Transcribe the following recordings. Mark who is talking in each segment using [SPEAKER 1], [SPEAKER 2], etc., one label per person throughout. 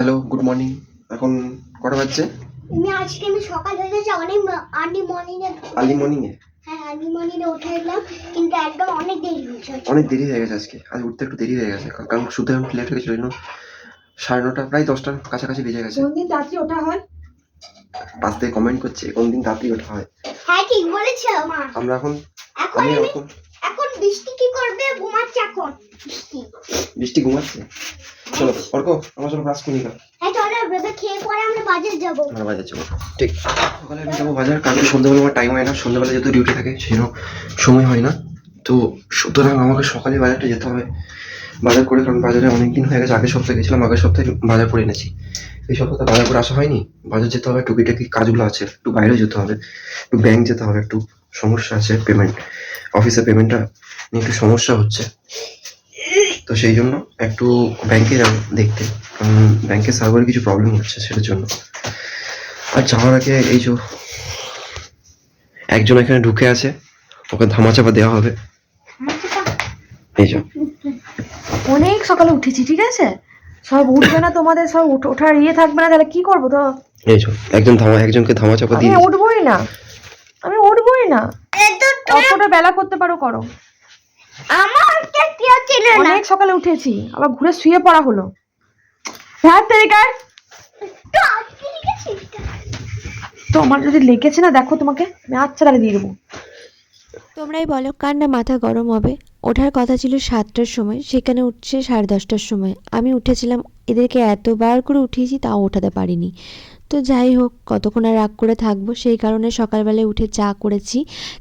[SPEAKER 1] Hello good morning এখন কটা বাজছে?
[SPEAKER 2] আমি আজকে আমি সকাল হয়ে গেছে অনেক আর্লি মর্নিং এ
[SPEAKER 1] আর্লি মর্নিং এ?
[SPEAKER 2] হ্যাঁ আর্লি মর্নিং এ উঠে এলাম কিন্তু একদম অনেক দেরি হয়েছে
[SPEAKER 1] অনেক দেরি হয়ে গেছে আজকে। আজ উঠতে একটু দেরি হয়ে গেছে কারণ শুধু আমি লেট হয়ে গেছিল জন্য সাড়ে নটা প্রায় দশটার কাছাকাছি বেজে গেছে।
[SPEAKER 3] কোন দিন রাত্রি ওঠা হয়?
[SPEAKER 1] পাশ থেকে কমেন্ট করছে কোন দিন তাড়াতাড়ি ওঠা হয়।
[SPEAKER 2] হ্যাঁ ঠিক বলেছ মা।
[SPEAKER 1] আমরা এখন আমি এখন
[SPEAKER 2] এখন বৃষ্টি কি করবে? ঘুমাচ্ছে এখন। বৃষ্টি।
[SPEAKER 1] বৃষ্টি ঘুমাচ্ছে? চলো অর্ক আমার চলো ব্রাশ করি না
[SPEAKER 2] চলো বেবে খেয়ে পরে আমরা বাজার যাব।
[SPEAKER 1] আমরা বাজার যাব। ঠিক সকালে আমি যাব বাজার। কালকে সন্ধ্যাবেলা আমার টাইম হয় না সন্ধ্যাবেলা যেহেতু ডিউটি থাকে সেই জন্য সময় হয় না। তো সুতরাং আমাকে সকালে বাজারটা যেতে হবে। বাজার করে কারণ বাজারে অনেক দিন হয়ে গেছে আগের সপ্তাহে গেছিলাম আগের সপ্তাহে বাজার করে এনেছি। এই সপ্তাহে বাজার করে আসা হয়নি। বাজার যেতে হবে টুকিটাকি কাজগুলো আছে একটু বাইরে যেতে হবে একটু ব্যাংক যেতে হবে একটু সমস্যা আছে পেমেন্ট অফিসে পেমেন্টটা নিয়ে একটু সমস্যা হচ্ছে। তো সেই জন্য একটু ব্যাংকে যাব দেখতে। কারণ ব্যাংকের সার্ভারে কিছু প্রবলেম হচ্ছে সেটার জন্য। আর যাওয়ার আগে এই যে একজন এখানে ঢুকে আছে ওকে ধামাচাপা দেওয়া হবে। এই যে।
[SPEAKER 3] অনেক সকালে উঠেছি ঠিক আছে? সব উঠবে না তোমাদের সব উঠ- ওঠার ইয়ে থাকবে না তাহলে কি করব তো?
[SPEAKER 1] এই যে একজন ধামা একজনকে ধামাচাপা
[SPEAKER 3] আমি
[SPEAKER 1] দিয়ে।
[SPEAKER 3] উঠবোই না। আমি উঠবোই না। কতটা বেলা করতে পারো করো।
[SPEAKER 2] আমার কেউ ছিল না।
[SPEAKER 3] অনেক সকালে উঠেছি আবার ঘুরে শুয়ে পড়া হলো। হ্যাঁ তেরিকার?
[SPEAKER 2] তো
[SPEAKER 3] তোমার যদি লেগেছে না দেখো তোমাকে আমি আচ্ছা তাহলে দিয়ে দেবো।
[SPEAKER 4] তোমরাই বলো কার না মাথা গরম হবে? ওঠার কথা ছিল সাতটার সময় সেখানে উঠছে সাড়ে দশটার সময়। আমি উঠেছিলাম এদেরকে এতবার করে উঠিয়েছি তাও ওঠাতে পারিনি। তো যাই হোক, কতক্ষণ আর রাগ করে থাকব সেই কারণে সকালবেলায় উঠে চা করেছি,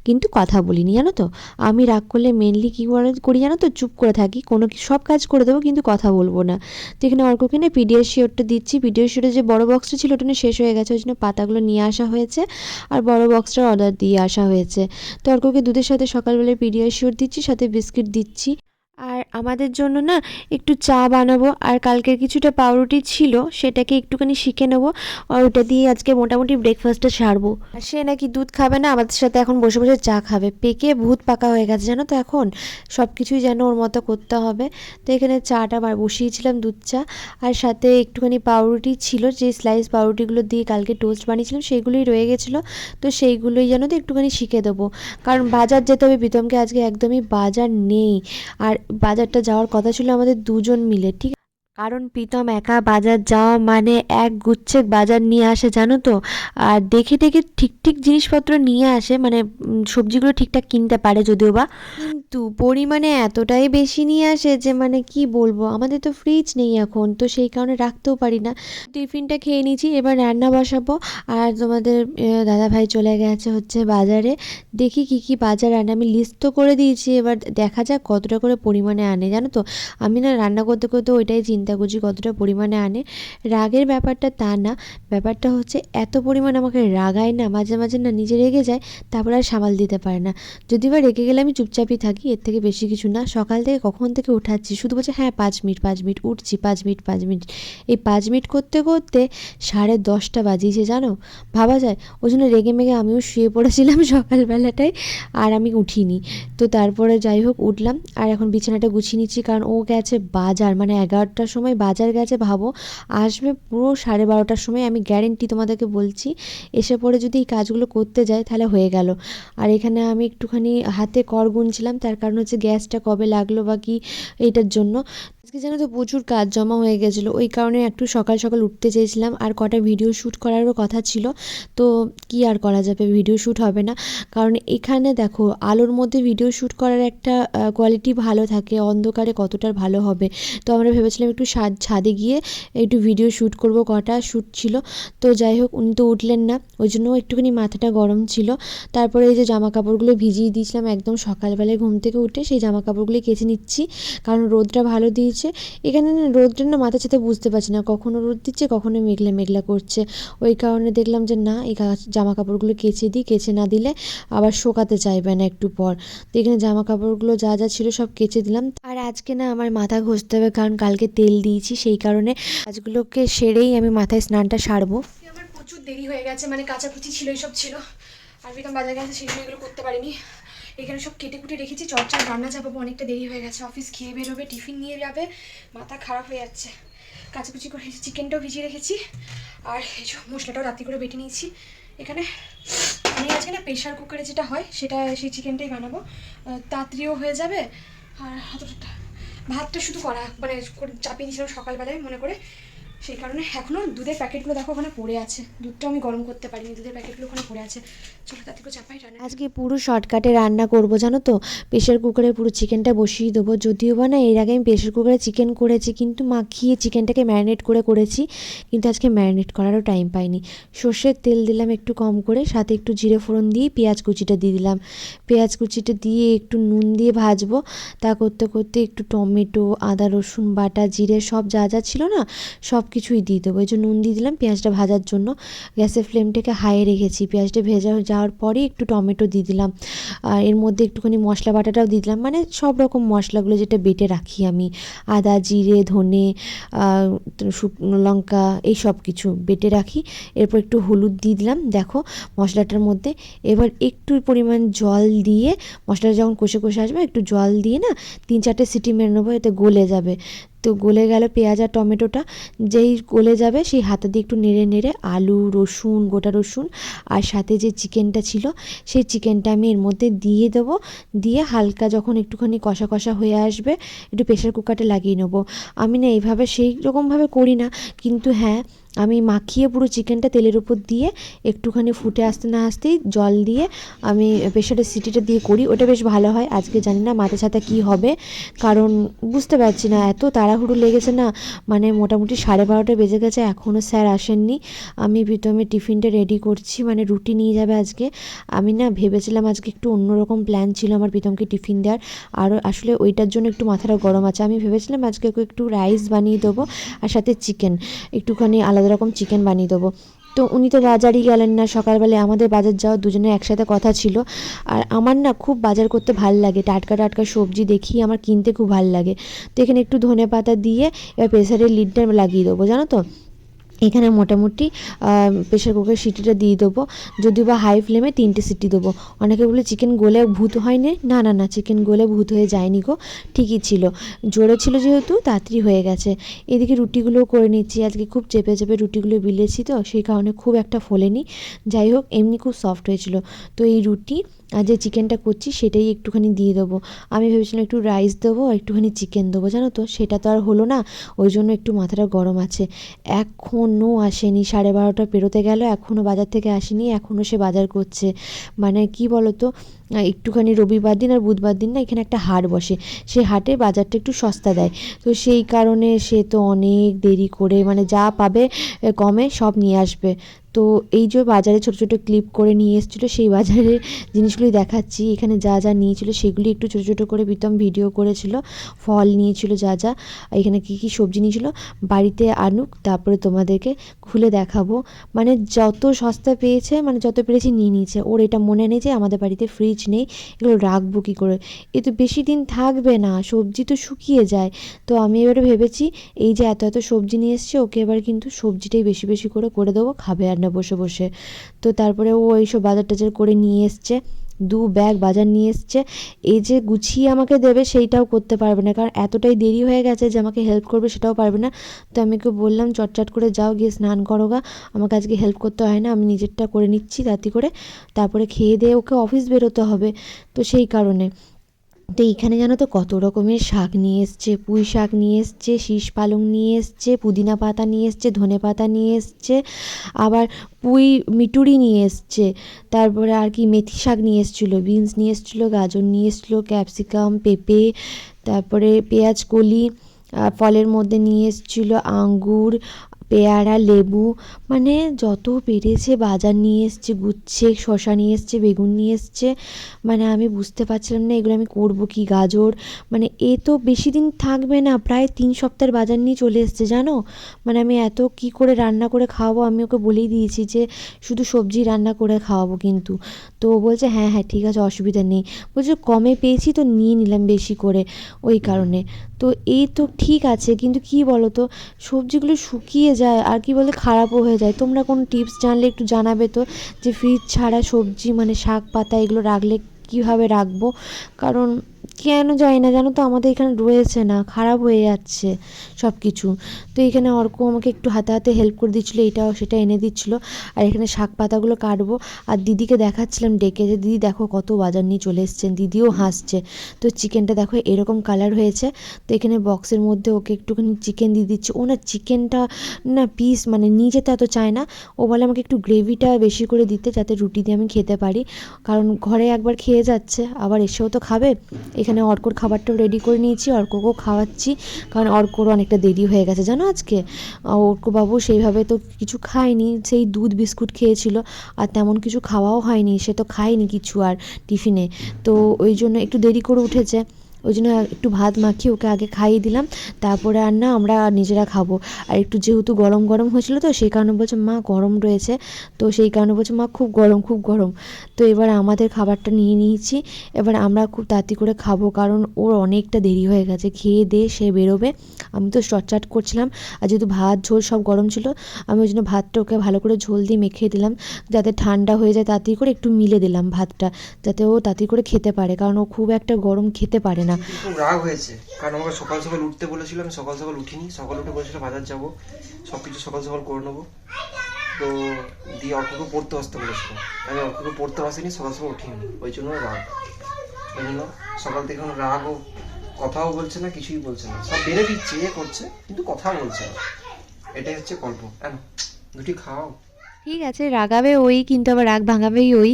[SPEAKER 4] কিন্তু কথা বলিনি, জানো তো? আমি রাগ করলে মেনলি কী করে করি জানো তো? চুপ করে থাকি, কোনো সব কাজ করে দেবো, কিন্তু কথা বলব না। তো এখানে অর্ককে না পিডিএস শিওরটা দিচ্ছি পিডিএস শিওরের যে বড় বক্সটা ছিল ওটা শেষ হয়ে গেছে, ওই জন্য পাতাগুলো নিয়ে আসা হয়েছে, আর বড় বক্সটার অর্ডার দিয়ে আসা হয়েছে। তো অর্ককে দুধের সাথে সকালবেলায় পিডিয়াশিওর দিচ্ছি, সাথে বিস্কিট দিচ্ছি। আর আমাদের জন্য না একটু চা বানাবো, আর কালকের কিছুটা পাউরুটি ছিল সেটাকে একটুখানি শিখে নেব, আর ওটা দিয়ে আজকে মোটামুটি ব্রেকফাস্টটা সারবো। আর সে নাকি দুধ খাবে না, আমাদের সাথে এখন বসে বসে চা খাবে। পেকে ভূত পাকা হয়ে গেছে, জানো তো এখন? সব কিছুই যেন ওর মতো করতে হবে। তো এখানে চাটা বসিয়েছিলাম দুধ চা, আর সাথে একটুখানি পাউরুটি ছিল, যে স্লাইস পাউরুটিগুলো দিয়ে কালকে টোস্ট বানিয়েছিলাম সেগুলোই রয়ে গেছিল। তো সেইগুলোই যেন তো একটুখানি শিখে দেবো। কারণ বাজার যেতে হবে প্রীতমকে আজকে একদমই বাজার নেই। আর বাজারটা যাওয়ার কথা ছিল আমাদের দুজন মিলে ঠিক কারণ প্রীতম একা বাজার যাওয়া মানে এক গুচ্ছেক বাজার নিয়ে আসে, জানো তো? আর দেখে দেখে ঠিক ঠিক জিনিসপত্র নিয়ে আসে মানে সবজিগুলো ঠিকঠাক কিনতে পারে যদিও বা। কিন্তু পরিমাণে এতটাই বেশি নিয়ে আসে যে মানে কি বলব? আমাদের তো ফ্রিজ নেই এখন, তো সেই কারণে রাখতেও পারি না। টিফিনটা খেয়ে নিয়েছি, এবার রান্না বসাবো। আর তোমাদের দাদা ভাই চলে গেছে হচ্ছে বাজারে। দেখি কি কি বাজার আনে। আমি লিস্ট তো করে দিয়েছি, এবার দেখা যাক কতটা করে পরিমাণে আনে, জানো তো? আমি না রান্না করতে করতে ওইটাই চিন্তা করছি কতটা পরিমাণে আনে? রাগের ব্যাপারটা তা না। ব্যাপারটা হচ্ছে এত পরিমাণ আমাকে রাগায় না, মাঝে মাঝে না নিজে রেগে যায়, তারপর আর সামাল দিতে পারে না। যদি বা রেগে গেলে আমি চুপচাপই থাকি, এর থেকে বেশি কিছু না। সকাল থেকে কখন থেকে উঠাচ্ছি? শুধু বলছে হ্যাঁ পাঁচ মিনিট পাঁচ মিনিট, উঠছি, পাঁচ মিনিট পাঁচ মিনিট। এই পাঁচ মিনিট করতে করতে সাড়ে দশটা বাজিয়েছে, জানো? ভাবা যায়? ওই জন্য রেগে মেগে আমিও শুয়ে পড়েছিলাম সকালবেলাটায়, আর আমি উঠিনি। তো তারপরে যাই হোক, উঠলাম। আর এখন বিছানাটা গুছিয়ে নিচ্ছি, কারণ ও গেছে বাজার মানে এগারোটার সময় বাজার গেছে ভাবো, আসবে পুরো সাড়ে বারোটার সময়, আমি গ্যারেন্টি তোমাদেরকে বলছি, এসে পরে যদি এই কাজগুলো করতে যায় তাহলে হয়ে গেল। আর এখানে আমি একটুখানি হাতে কর গুনছিলাম, তার কারণ হচ্ছে গ্যাসটা কবে লাগল বা কি এইটার জন্য। আজকে জানো তো প্রচুর কাজ জমা হয়ে গেছিল। ওই কারণে একটু সকাল সকাল উঠতে চেয়েছিলাম আর কটা ভিডিও শ্যুট করারও কথা ছিল। তো কি আর করা যাবে? ভিডিও শ্যুট হবে না। কারণ এখানে দেখো, আলোর মধ্যে ভিডিও শ্যুট করার একটা কোয়ালিটি ভালো থাকে, অন্ধকারে কতটার ভালো হবে। তো আমরা ভেবেছিলাম একটু ছাদ- গিয়ে একটু ভিডিও শ্যুট করব, কটা শ্যুট ছিল। তো যাই হোক, উনি তো উঠলেন না। ওই জন্য একটুখানি মাথাটা গরম ছিল। তারপরে এই যে জামা কাপড়গুলো ভিজিয়ে দিয়েছিলাম একদম সকালবেলায় ঘুম থেকে উঠে, সেই জামা কাপড়গুলি কেচে নিচ্ছি। কারণ রোদটা ভালো দিয়েছে এখানে না রোদটা না মাথা ছাতে বুঝতে পারছি না, কখনো রোদ দিচ্ছে, কখনো মেঘলা মেঘলা করছে। ওই কারণে দেখলাম যে না, এই জামা কাপড়গুলো কেচে দিই, কেচে না দিলে আবার শোকাতে চাইবে না একটু পর। তো এখানে জামা কাপড়গুলো যা যা ছিল সব কেচে দিলাম। আর আজকে না আমার মাথা ঘষতে হবে, কারণ কালকে তেল দিয়েছি, সেই কারণে কাজগুলোকে সেরেই আমি মাথায় স্নানটা সারবো।
[SPEAKER 3] আমার প্রচুর দেরি হয়ে গেছে মানে কাঁচাকুচি ছিল, এইসব ছিল। আর বাজার গেছে, সেই করতে পারিনি। এখানে সব কেটে কুটে রেখেছি, চর্চার রান্না চাপাবো অনেকটা দেরি হয়ে গেছে অফিস খেয়ে বেরোবে, টিফিন নিয়ে যাবে, মাথা খারাপ হয়ে যাচ্ছে। কাচাকুচি করে চিকেনটাও ভিজিয়ে রেখেছি, আর এই মশলাটাও রাত্রি করে বেটে নিয়েছি। এখানে আমি আজকে না প্রেশার কুকারে যেটা হয়, সেটা সেই চিকেনটাই বানাবো। তাড়াতাড়িও হয়ে যাবে, আর অতটা ভাতটা শুধু করা মানে চাপিয়ে দিয়েছিলাম সকালবেলায় মনে করে। সেই কারণে এখনও দুধের প্যাকেটগুলো দেখো ওখানে পড়ে আছে। দুধটা আমি গরম করতে পারিনি, দুধের প্যাকেটগুলো ওখানে পড়ে আছে। চলো তাড়াতাড়ি চাপাই রান্না
[SPEAKER 4] আজকে পুরো শর্টকাটে রান্না করব, জানো তো? প্রেশার কুকারে পুরো চিকেনটা বসিয়ে দেবো। যদিও বা না, এর আগে আমি প্রেশার কুকারে চিকেন করেছি, কিন্তু মাখিয়ে চিকেনটাকে ম্যারিনেট করে করেছি। কিন্তু আজকে ম্যারিনেট করারও টাইম পাইনি। সর্ষের তেল দিলাম একটু কম করে, সাথে একটু জিরে ফোড়ন দিয়ে পেঁয়াজ কুচিটা দিয়ে দিলাম। পেঁয়াজ কুচিটা দিয়ে একটু নুন দিয়ে ভাজবো। তা করতে করতে একটু টমেটো, আদা রসুন বাটা, জিরে সব যা যা ছিল না, সব কিছুই দিয়ে দেবো। এই যে নুন দিয়ে দিলাম, পেঁয়াজটা ভাজার জন্য। গ্যাসের ফ্লেমটাকে হাইয়ে রেখেছি। পেঁয়াজটা ভেজা যাওয়ার পরে একটু টমেটো দিয়ে দিলাম। আর এর মধ্যে একটুখানি মশলা বাটাটাও দিয়ে দিলাম। মানে সব রকম মশলাগুলো যেটা বেটে রাখি আমি। আদা, জিরে, ধনে শুকনো লঙ্কা, এই সব কিছু বেটে রাখি। এরপর একটু হলুদ দিয়ে দিলাম। দেখো মশলাটার মধ্যে। এবার একটু পরিমাণ জল দিয়ে মশলাটা যখন কষে কষে আসবে, একটু জল দিয়ে না তিন চারটে সিটি মেরে নেব, এতে গলে যাবে। তো গলে গেল পেঁয়াজ আর টমেটোটা। যেই গলে যাবে সেই হাতে দিয়ে একটু নেড়ে নেড়ে আলু, রসুন, গোটা রসুন আর সাথে যে চিকেনটা ছিল সেই চিকেনটা আমি এর মধ্যে দিয়ে দেবো। দিয়ে হালকা যখন একটুখানি কষা কষা হয়ে আসবে একটু প্রেশার কুকারটা লাগিয়ে নেব। আমি না এইভাবে সেই রকমভাবে করি না। কিন্তু হ্যাঁ আমি মাখিয়ে পুরো চিকেনটা তেলের উপর দিয়ে একটুখানি ফুটে আসতে না আসতেই জল দিয়ে আমি প্রেশারের সিটিটা দিয়ে করি। ওটা বেশ ভালো হয়। আজকে জানি না মাথা ছাতা কী হবে। কারণ বুঝতে পারছি না, এত তাড়াহুড়ো লেগেছে না মানে মোটামুটি সাড়ে বারোটা বেজে গেছে এখনও স্যার আসেননি। আমি প্রথমে টিফিনটা রেডি করছি মানে রুটি নিয়ে যাবে আজকে। আমি না ভেবেছিলাম আজকে একটু অন্যরকম প্ল্যান ছিল আমার প্রীতমকে টিফিন দেওয়ার। আর আসলে ওইটার জন্য একটু মাথাটা গরম আছে। আমি ভেবেছিলাম আজকে একটু রাইস বানিয়ে দেবো আর সাথে চিকেন একটুখানি আলাদা রকম চিকেন বানিয়ে দেবো। তো উনি তো বাজারই গেলেন না। সকালবেলায় আমাদের বাজার যাওয়া দুজনে একসাথে কথা ছিল। আর আমার না খুব বাজার করতে ভালো লাগে। টাটকা টাটকা সবজি দেখি, আমার কিনতে খুব ভালো লাগে। তো এখানে একটু ধনে পাতা দিয়ে এবার প্রেসারের লিডটা লাগিয়ে দেবো, জানো তো? এখানে মোটামুটি প্রেশার কুকার সিটিটা দিয়ে দেবো। যদিও বা হাই ফ্লেমে তিনটে সিটি দেবো। অনেকে বলে চিকেন গলে ভূত হয়নি? না না না চিকেন গলে ভূত হয়ে যায়নি গো। ঠিকই ছিল। জোরে ছিল যেহেতু, তাড়াতাড়ি হয়ে গেছে। এদিকে রুটিগুলোও করে নিচ্ছি। আজকে খুব চেপে চেপে রুটিগুলো বিলেছি তো, সেই কারণে খুব একটা ফোলেনি। যাই হোক, এমনি খুব সফট হয়েছিল। তো এই রুটি আর যে চিকেনটা করছি, সেটাই একটুখানি দিয়ে দেবো। আমি ভেবেছিলাম একটু রাইস দেবো, একটুখানি চিকেন দেবো। জানো তো, সেটা তো আর হলো না। ওই জন্য একটু মাথাটা গরম আছে। এখনও আসেনি। সাড়ে বারোটা পেরোতে গেল এখনও বাজার থেকে আসেনি এখনও সে বাজার করছে। মানে কি বলো তো একটুখানি রবিবার দিন আর বুধবার দিন না এখানে একটা হাট বসে। সে হাটে বাজারটা একটু সস্তা দেয়। তো সেই কারণে সে তো অনেক দেরি করে মানে যা পাবে কমে সব নিয়ে আসবে। তো এই যে বাজারে ছোটো ছোটো ক্লিপ করে নিয়ে এসেছিল, সেই বাজারের জিনিসগুলি দেখাচ্ছি। এখানে যা যা নিয়েছিল সেগুলি একটু ছোটো ছোটো করে প্রীতম ভিডিও করেছিল, ফল নিয়েছিল যা যা। এখানে কী কী সবজি নিয়েছিল, বাড়িতে আনুক, তারপরে তোমাদেরকে খুলে দেখাবো। মানে যত সস্তা পেয়েছে মানে যত পেরেছি নিয়ে নিয়েছে। ওর এটা মনে নেই যে আমাদের বাড়িতে ফ্রিজ নেই, এগুলো রাখব কী করে? এ তো বেশি দিন থাকবে না, সবজি তো শুকিয়ে যায়। তো আমি এবারে ভেবেছি, এই যে এত এত সবজি নিয়ে এসছে, ওকে এবার কিন্তু সবজিটাই বেশি বেশি করে করে দেবো, খাবে আর না বসে বসে। তো তারপরে ও এইসব বাজার টাজার করে নিয়ে এসছে, দু ব্যাগ বাজার নিয়ে এসছে। এই যে গুছিয়ে আমাকে দেবে সেইটাও করতে পারবে না, কারণ এতটাই দেরি হয়ে গেছে যে আমাকে হেল্প করবে সেটাও পারবে না। তো আমি ওকে বললাম, চটচট করে যাও, গিয়ে স্নান করো গা। আমাকে আজকে হেল্প করতে হয় না, আমি নিজেরটা করে নিচ্ছি তাড়াতাড়ি করে। তারপরে খেয়ে দিয়ে ওকে অফিস বেরোতে হবে। তো সেই কারণে। তো এইখানে জানো তো কত রকমের শাক নিয়ে এসছে, পুঁই শাক নিয়ে এসছে, শীষ পালং নিয়ে এসছে, পুদিনা পাতা নিয়ে এসছে, ধনে পাতা নিয়ে এসছে, আবার পুঁই মিটুরি নিয়ে এসছে, তারপরে আর কি মেথি শাক নিয়ে এসেছিল, বিনস নিয়ে এসেছিল, গাজর নিয়ে এসেছিল, ক্যাপসিকাম, পেঁপে, তারপরে পেঁয়াজ কলি ফলের মধ্যে নিয়ে এসেছিল আঙ্গুর পেয়ারা, লেবু মানে যত পেরেছে বাজার নিয়ে এসছে, গুচ্ছে শশা নিয়ে এসছে, বেগুন নিয়ে এসছে মানে আমি বুঝতে পারছিলাম না এগুলো আমি করব কি গাজর মানে এ তো বেশি দিন থাকবে না, প্রায় তিন সপ্তাহের বাজার নিয়ে চলে এসছে, জানো? মানে আমি এত কি করে রান্না করে খাওয়াবো, আমি ওকে বলেই দিয়েছি যে শুধু সবজি রান্না করে খাওয়াবো কিন্তু। তো ও বলছে হ্যাঁ হ্যাঁ ঠিক আছে, অসুবিধা নেই। বলছে, কমে পেয়েছি তো নিয়ে নিলাম বেশি করে ওই কারণে। তো এই তো ঠিক আছে, কিন্তু কি বলো তো সবজিগুলো শুকিয়ে যায় আর কি বলে খারাপও হয়ে যায়। তোমরা কোনো টিপস জানলে একটু জানাবে তো যে ফ্রিজ ছাড়া সবজি মানে শাক পাতা এগুলো রাখলে কীভাবে রাখব? কারণ কেন যায় না? জানো তো আমাদের এখানে রয়েছে না, খারাপ হয়ে যাচ্ছে সব কিছু তো এখানে অর্ক আমাকে একটু হাতে হাতে হেল্প করে দিচ্ছিল, এটাও সেটা এনে দিচ্ছিল। আর এখানে শাক পাতাগুলো কাটবো। আর দিদিকে দেখাচ্ছিলাম ডেকে যে, দিদি দেখো কত বাজার নিয়ে চলে এসছেন, দিদিও হাসছে। তো চিকেনটা দেখো এরকম কালার হয়েছে। তো এখানে বক্সের মধ্যে ওকে একটুখানি চিকেন দিয়ে দিচ্ছি। ও না চিকেনটা না পিস মানে নিজে তো এত চায় না। ও বলে আমাকে একটু গ্রেভিটা বেশি করে দিতে, যাতে রুটি দিয়ে আমি খেতে পারি। কারণ ঘরে একবার খেয়ে যাচ্ছে, আবার এসেও তো খাবে। এখানে অর্কর খাবারটাও রেডি করে নিয়েছি, অর্ককেও খাওয়াচ্ছি, কারণ অর্কর অনেকটা দেরি হয়ে গেছে, জানো আজকে? অর্কবাবু সেইভাবে তো কিছু খায়নি, সেই দুধ বিস্কুট খেয়েছিল, আর তেমন কিছু খাওয়াও হয়নি, সে তো খায়নি কিছু আর টিফিনে। তো ওই জন্য একটু দেরি করে উঠেছে। ওই জন্য একটু ভাত মাখিয়ে ওকে আগে খাইয়ে দিলাম। তারপরে আর না আমরা নিজেরা খাব। আর একটু যেহেতু গরম গরম হয়েছিলো তো সেই কারণে বলছে, মা, গরম রয়েছে। তো সেই কারণে বলছে, মা, খুব গরম খুব গরম। তো এবার আমাদের খাবারটা নিয়ে নিয়েছি। এবার আমরা খুব তাড়াতাড়ি করে খাব কারণ ওর অনেকটা দেরি হয়ে গেছে। খেয়ে দিয়ে সে বেরোবে। আমি তো চটচাট করছিলাম। আর যেহেতু ভাত, ঝোল সব গরম ছিল, আমি ওই জন্য ভাতটা ওকে ভালো করে ঝোল দিয়ে মেখে দিলাম। যাতে ঠান্ডা হয়ে যায়, তাড়াতাড়ি করে একটু মিলে দিলাম ভাতটা, যাতে ও তাড়াতাড়ি করে খেতে পারে। কারণ ও খুব একটা গরম খেতে পারে না।
[SPEAKER 1] খুব রাগ হয়েছে। কারণ আমাকে সকাল সকাল উঠতে বলেছিল আমি সকাল সকাল উঠিনি। সকাল উঠে বলেছিল বাজার যাব সব কিছু সকাল সকাল করে নেব। তো দিয়ে অর্ককে পড়তে আসতে বলেছিল। আমি অর্ককে পড়তে আসিনি সকাল সকাল উঠিনি। ওই জন্য রাগ। ওই জন্য সকাল থেকে এখন রাগও কথাও বলছে না, কিছুই বলছে না। সব বেড়ে দিচ্ছে, এ করছে, কিন্তু কথা বলছে না। এটাই হচ্ছে গল্প। কেন দুটি খাও।
[SPEAKER 4] ঠিক আছে, রাগাবে ওই, কিন্তু আবার রাগ ভাঙাবেই ওই।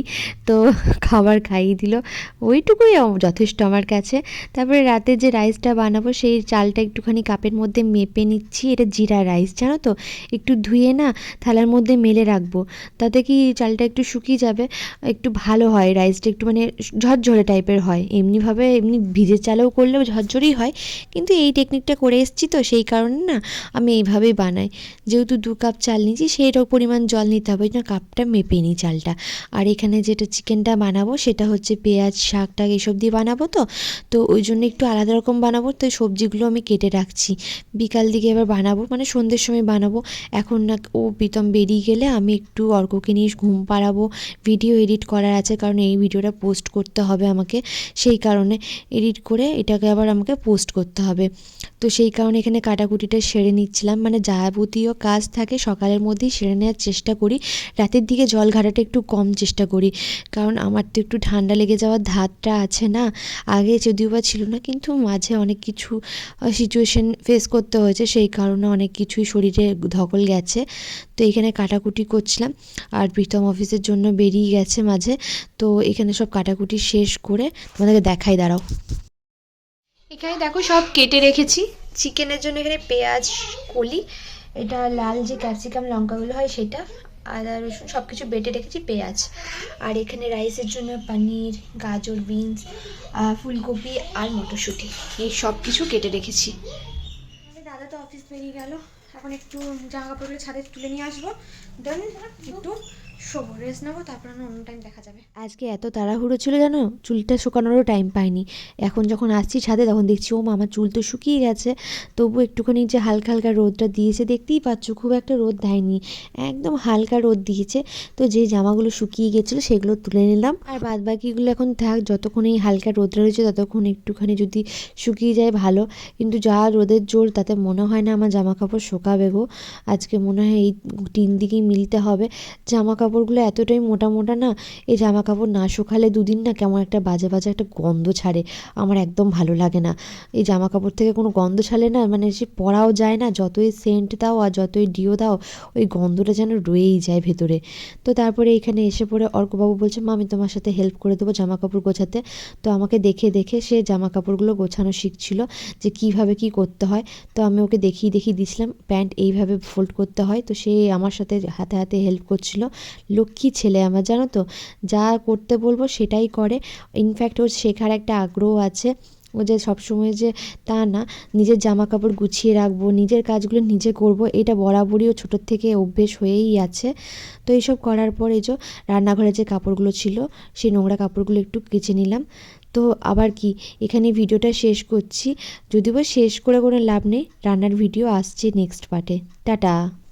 [SPEAKER 4] তো খাবার খাইয়ে দিল। ওইটুকুই যথেষ্ট আমার কাছে। তারপরে রাতে যে রাইসটা বানাবো, সেই চালটা একটুখানি কাপের মধ্যে মেপে নিচ্ছি। এটা জিরা রাইস, জানো তো? একটু ধুয়ে না থালার মধ্যে মেলে রাখব। তাতে কি চালটা একটু শুকিয়ে যাবে? একটু ভালো হয় রাইসটা, একটু মানে ঝরঝরে টাইপের হয়। এমনিভাবে এমনি ভিজে চালেও করলেও ঝরঝরেই হয়। কিন্তু এই টেকনিকটা করে এসেছি তো, সেই কারণে না আমি এইভাবেই বানাই। যেহেতু দু কাপ চাল নিয়েছি সেই রকম পরিমাণ জল নিতে হবে ওই জন্য কাপটা মেপে নিই চালটা। আর এখানে যেটা চিকেনটা বানাবো সেটা হচ্ছে পেঁয়াজ, শাক, টাক এসব দিয়ে বানাবো তো। তো ওই জন্য একটু আলাদা রকম বানাবো। তো সবজিগুলো আমি কেটে রাখছি। বিকাল দিকে এবার বানাবো মানে সন্ধ্যের সময় বানাবো। এখন না ও প্রীতম বেরিয়ে গেলে আমি একটু অর্ককে নিয়ে ঘুম পাড়াবো। ভিডিও এডিট করার আছে, কারণ এই ভিডিওটা পোস্ট করতে হবে আমাকে। সেই কারণে এডিট করে এটাকে আবার আমাকে পোস্ট করতে হবে। তো সেই কারণে এখানে কাটাকুটিটা সেরে নিচ্ছিলাম। মানে যাবতীয় কাজ থাকে সকালের মধ্যেই সেরে নেওয়ার চেষ্টা করি। রাতের দিকে জল ঘাটাটা একটু কম চেষ্টা করি। কারণ আমার তো একটু ঠান্ডা লেগে যাওয়ার ধাতটা আছে না। আগে যদিও বা ছিল না, কিন্তু মাঝে অনেক কিছু সিচুয়েশন ফেস করতে হয়েছে। সেই কারণে অনেক কিছুই শরীরে ধকল গেছে। তো এখানে কাটাকুটি করছিলাম। আর প্রীতম অফিসের জন্য বেরিয়ে গেছে মাঝে। তো এখানে সব কাটাকুটি শেষ করে তোমাদেরকে দেখাই, দাঁড়াও।
[SPEAKER 3] এখানে দেখো সব কেটে রেখেছি। চিকেনের জন্য এখানে পেঁয়াজ, কলি, এটা লাল যে ক্যাপসিকাম লঙ্কাগুলো হয় সেটা। আদা, রসুন সব কিছু বেটে রেখেছি, পেঁয়াজ। আর এখানে রাইসের জন্য পানির, গাজর, বিনস ফুলকপি আর মটরশুঁটি। এই সব কিছু কেটে রেখেছি। দাদা তো অফিস বেরিয়ে গেল। এখন একটু জামা কাপড়গুলো ছাদে তুলে নিয়ে আসব। দেন একটু শোবো রেস্ট নেব তারপর আমি অন্য টাইম দেখা যাবে।
[SPEAKER 4] আজকে এত তাড়াহুড়ো ছিল জানো? চুলটা শুকানোরও টাইম পাইনি। এখন যখন আসছি ছাদে তখন দেখছি ও মা, আমার চুল তো শুকিয়ে গেছে। তবু একটুখানি যে হালকা হালকা রোদটা দিয়েছে দেখতেই পাচ্ছ খুব একটা রোদ দেয়নি। একদম হালকা রোদ দিয়েছে। তো যে জামাগুলো শুকিয়ে গেছিল সেগুলো তুলে নিলাম। আর বাদ বাকিগুলো এখন থাক যতক্ষণ এই হালকা রোদটা রয়েছে ততক্ষণ একটুখানি যদি শুকিয়ে যায় ভালো। কিন্তু যা রোদের জোর তাতে মনে হয় না আমার জামা কাপড় শোকাবে গো। আজকে মনে হয় এই তিন দিকেই মিলতে হবে। জামা কাপড়গুলো এতটাই মোটা মোটা না, এই জামা কাপড় না শুকালে দুদিন না কেমন একটা বাজে বাজে একটা গন্ধ ছাড়ে, আমার একদম ভালো লাগে না। এই জামা কাপড় থেকে কোনো গন্ধ ছাড়ে না মানে সে পরাও যায় না, যতই সেন্ট দাও আর যতই ডিও দাও, ওই গন্ধটা যেন রয়েই যায় ভেতরে। তো তারপরে এখানে এসে পড়ে অর্কবাবু বলছে, মা, আমি তোমার সাথে হেল্প করে দেবো জামা কাপড় গোছাতে। তো আমাকে দেখে দেখে সে জামা কাপড়গুলো গোছানো শিখছিল যে কীভাবে কি করতে হয়। তো আমি ওকে দেখিয়ে দেখিয়ে দিছিলাম, প্যান্ট এইভাবে ফোল্ড করতে হয়। তো সে আমার সাথে হাতে হাতে হেল্প করছিল লক্ষ্মী ছেলে আমার, জানো তো? যা করতে বলব সেটাই করে। ইনফ্যাক্ট ওর শেখার একটা আগ্রহ আছে। ও যে সবসময় যে তা না, নিজের জামা কাপড় গুছিয়ে রাখব, নিজের কাজগুলো নিজে করব, এটা বরাবরই ও ছোটোর থেকে অভ্যেস হয়েই আছে। তো এইসব করার পর এই যে রান্নাঘরে যে কাপড়গুলো ছিল, সেই নোংরা কাপড়গুলো একটু কেচে নিলাম। তো আবার কি, এখানে ভিডিওটা শেষ করছি। যদিও শেষ করে কোনো লাভ নেই, রান্নার ভিডিও আসছে নেক্সট পার্টে। টাটা!